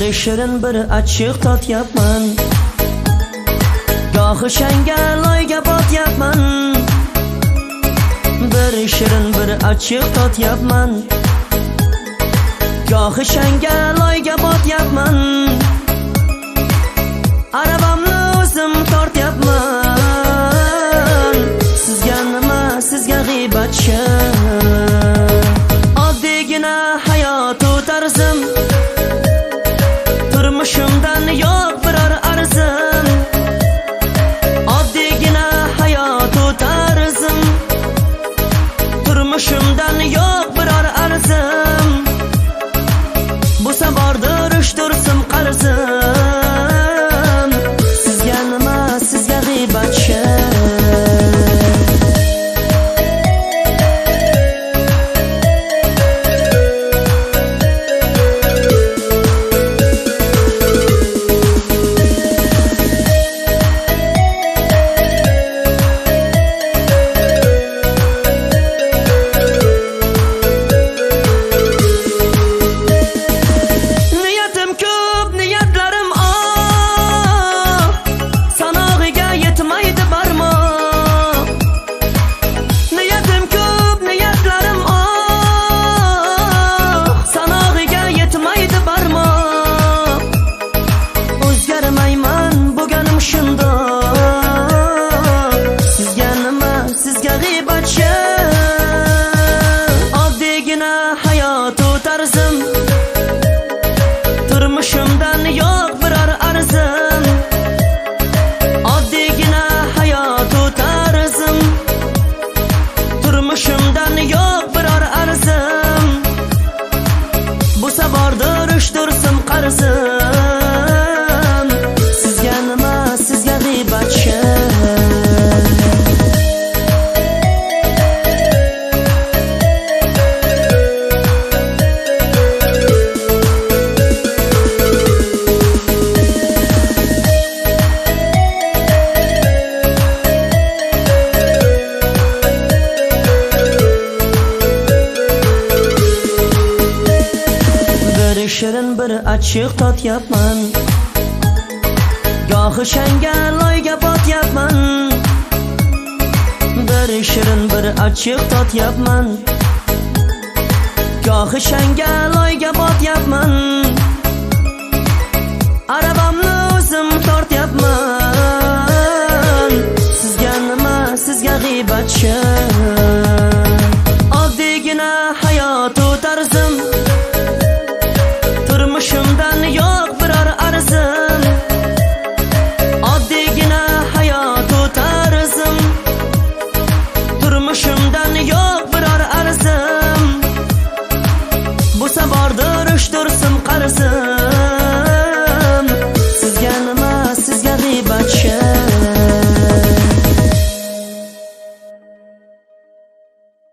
shirin bir achchiq totyapman gohi shangal loyga botyapman bir shirin bir achchiq totyapman gohi shangal loyga botyapman arabamni turmushimdan yo'q biror arzim oddiygina hayot tarzim turmushimdan yo'q biror arzim bu sabordir uch tursim qarzim bir shirin bir achchiq totyapman gohi shangal loyga botyapman bir shirin bir achchiq totyapman gohi shangal loyga botyapman arabamni o'zim tortyapman sizga nima sizga g'iybatchi oddiygina hayot tarzim